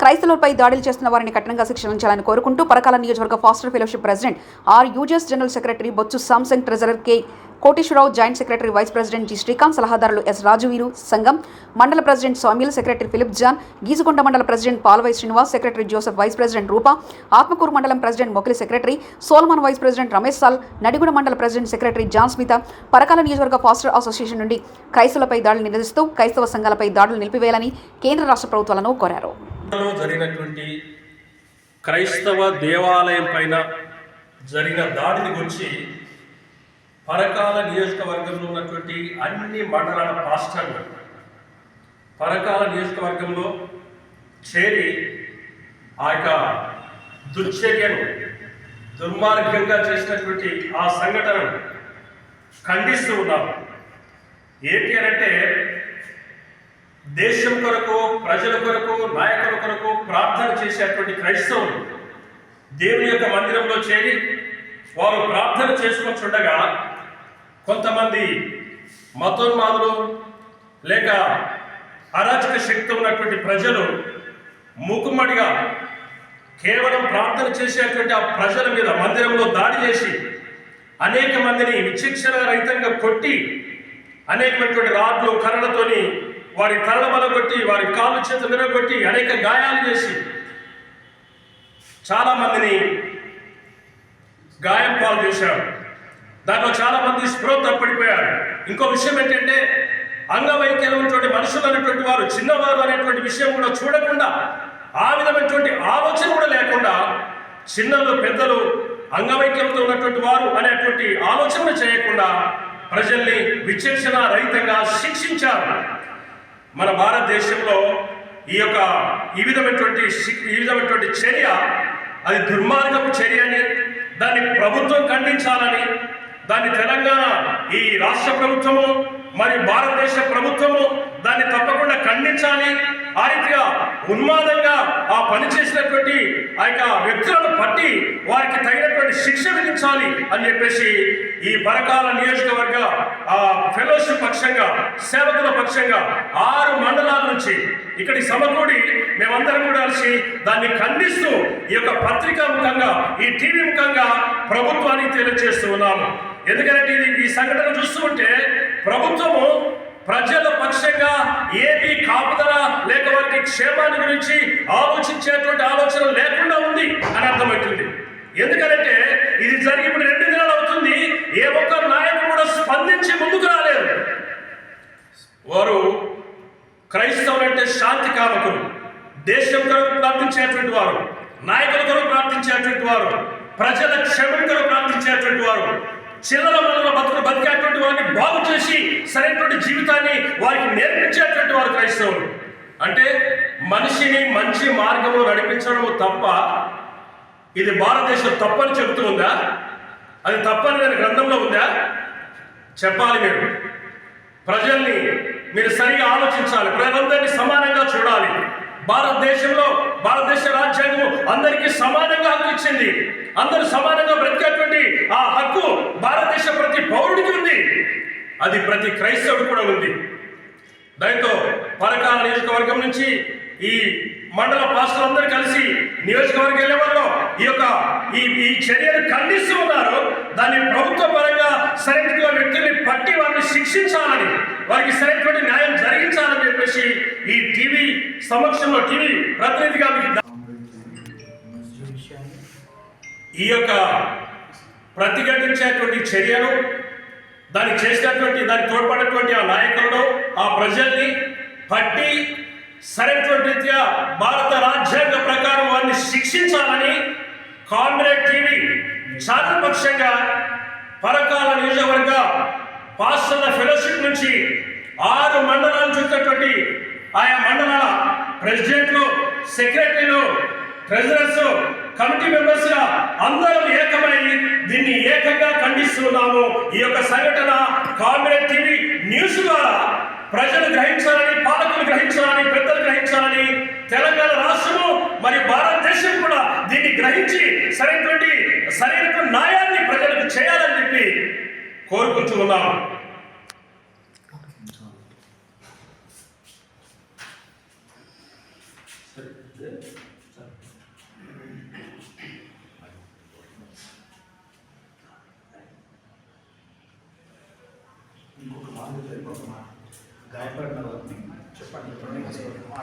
క్రైస్తవులపై దాడులు చేస్తున్న వారిని కఠినంగా శిక్షించాలని కోరుకుంటూ పరకాల నియోజకవర్గ ఫాస్టర్ ఫెలోషిప్ ప్రెసిడెంట్ ఆర్ యూజెస్ జనరల్ సెక్రటరీ బొత్సు Samsung treasurer K Koteswararao joint secretary vice president G Srikanth సలహాదారులు ఎస్ రాజువీరు సంఘం మండల ప్రెసిడెంట్ స్వామిల్ సెక్రటరీ ఫిలిప్ జాన్ గీసుకొండ మండల president Palvai Srinivas secretary Joseph vice president Rupa Atmakur మండలం president Mokili secretary Solomon vice president Ramesh సాల్ నడిగుడ మండల president secretary John Smith Parakala నియోజకవర్గ ఫాస్టర్ అసోసియేషన్ నుండి క్రైస్తవులపై దాడులు నిరసిస్తూ క్రైస్తవ సంఘాలపై దాడులు నిలిపివేయాలని కేంద్ర రాష్ట్ర ప్రభుత్వాలను కోరారు. జరిగినటువంటి క్రైస్తవ దేవాలయం పైన జరిగిన దాడిని గురించి పరకాల నియోజకవర్గంలో ఉన్నటువంటి అన్ని మండలాల పాస్టర్లు పరకాల నియోజకవర్గంలో చేరి ఆ యొక్క దుశ్చర్యను దుర్మార్గంగా చేసినటువంటి ఆ సంఘటనను ఖండిస్తూ ఉన్నారు. ఏంటి అని అంటే దేశం కొరకు ప్రజల కొరకు నాయక ప్రార్థన చేసేటువంటి క్రైస్తవులు దేవుని యొక్క మందిరంలో చేరి వారు ప్రార్థన చేసుకొచ్చుండగా కొంతమంది మతోన్మాదులు లేక అరాచక శక్తి ఉన్నటువంటి ప్రజలు మూకుమ్మడిగా కేవలం ప్రార్థన చేసేటువంటి ఆ ప్రజల మీద మందిరంలో దాడి చేసి అనేక మందిని విచక్షణ రహితంగా కొట్టి అనేకమైనటువంటి రాడ్లు కర్రలతోని వారి తలల బలగొట్టి వారి కాళ్ళు చేతులు విరగొట్టి అనేక గాయాలు చేసి చాలా మందిని గాయం పాలు చేశారు. దాంట్లో చాలా మంది స్పృహ తప్పడిపోయారు ఇంకో విషయం ఏంటంటే అంగవైకల్యం ఉన్నటువంటి మనుషులు అనేటువంటి వారు చిన్నవారు అనేటువంటి విషయం కూడా చూడకుండా ఆ విధమైనటువంటి ఆలోచన కూడా లేకుండా చిన్నలు పెద్దలు అంగవైకల్యంతో ఉన్నటువంటి వారు అనేటువంటి ఆలోచన చేయకుండా ప్రజల్ని విచక్షణ రహితంగా శిక్షించారు. మన భారతదేశంలో ఈ యొక్క ఈ విధమైనటువంటి ఈ విధమైనటువంటి చర్య అది దుర్మార్గపు చర్య అని దాన్ని ప్రభుత్వం ఖండించాలని దాన్ని తెలంగాణ ఈ రాష్ట్ర ప్రభుత్వము మరియు భారతదేశ ప్రభుత్వము దాన్ని తప్పకుండా ఖండించాలి. ఆ రీతిగా ఉన్మాదంగా ఆ పని చేసినటువంటి ఆ యొక్క వ్యక్తులను పట్టి వారికి తగినటువంటి శిక్ష విధించాలి అని చెప్పేసి ఈ పరకాల నియోజకవర్గ ఆ ఫెలోషిప్ పక్షంగా సేవకుల పక్షంగా ఆరు మండలాల నుంచి ఇక్కడి సమకూడి మేమందరం కూడా కలిసి దాన్ని ఖండిస్తూ ఈ యొక్క పత్రికా ముఖంగా ఈ టీవీ ముఖంగా ప్రభుత్వానికి తెలియజేస్తూ ఉన్నాము. ఎందుకంటే ఇది ఈ సంఘటన చూస్తూ ఉంటే ప్రభుత్వము ప్రజల పక్షంగా ఏపీ కాపుదల లేక వారికి క్షేమాన్ని గురించి ఆలోచించేటువంటి ఆలోచన లేకుండా ఉంది అని అర్థమవుతుంది. ఎందుకంటే ఇది జరిగి ఇప్పుడు రెండు దినాలు అవుతుంది ఏ ఒక్క నాయకుడు కూడా స్పందించి ముందుకు రాలేదు. వారు క్రైస్తవులు అంటే శాంతి కారకులు దేశం కొరకు ప్రార్థించేటువంటి వారు నాయకుల కొరకు ప్రార్థించేటువంటి వారు ప్రజల క్షేమం కొరకు ప్రార్థించేటువంటి వారు చిల్లర మనల బతుకులు బతికేటువంటి వారిని బాగు చేసి సరైనటువంటి జీవితాన్ని వారికి నేర్పించేటువంటి వారు క్రైస్తవులు. అంటే మనిషిని మంచి మార్గంలో నడిపించడం తప్ప ఇది భారతదేశం తప్పని చెబుతుందా? అది తప్పని దాని గ్రంథంలో ఉందా? చెప్పాలి మీరు. ప్రజల్ని మీరు సరిగా ఆలోచించాలి. ప్రజలందరినీ సమానంగా చూడాలి. భారతదేశంలో భారతదేశ రాజ్యాంగం అందరికీ సమానంగా హక్కు ఇచ్చింది అందరూ సమానంగా బ్రతికేటువంటి ఆ హక్కు భారతదేశ ప్రతి పౌరుడికి ఉంది అది ప్రతి క్రైస్తవుడు కూడా ఉంది. దాంతో పరకాల నియోజకవర్గం నుంచి ఈ మండల పాస్టర్లందరూ కలిసి నియోజకవర్గ వాళ్ళు ఈ యొక్క ఈ ఈ చర్యను ఖండిస్తూ ఉన్నారు దాన్ని ప్రభుత్వ పరంగా సరైన వ్యక్తుల్ని పట్టి వారిని శిక్షించాలని వారికి సరైనటువంటి న్యాయం జరిగించాలని చెప్పేసి ఈ టీవీ సమక్షంలో టీవీ ప్రతినిధిగా ఈ యొక్క ప్రతిఘటించేటువంటి చర్యను దానికి చేసినటువంటి దానికి తోడ్పడినటువంటి ఆ నాయకులను ఆ ప్రజల్ని పట్టి సరైనటువంటి రీత్యా భారత రాజ్యాంగ ప్రకారం వారిని శిక్షించాలని కాంగ్రెస్ టీవీ చాతుపక్షంగా పరకాల నియోజకవర్గ పాస్టర్ల ఫెలోషిప్ నుంచి ఆరు మండలాలు చూసినటువంటి ఆయా మండలాల ప్రెసిడెంట్లు సెక్రటరీలు ట్రెజరర్స్ కమిటీ మెంబర్స్గా అందరం దీన్ని ఏకంగా ఖండిస్తున్నాము. ఈ యొక్క సంఘటన కాంగ్రెస్ టీవీ న్యూస్ ద్వారా ప్రజలు గ్రహించాలని పాలకులు గ్రహించాలని పెద్దలు గ్రహించాలని తెలంగాణ రాష్ట్రము మరియు భారతదేశం కూడా దీన్ని గ్రహించి సరైనటువంటి సరైనటువంటి న్యాయాన్ని ప్రజలకు చేయాలని చెప్పి కోరుకుంటూ ఉన్నాము.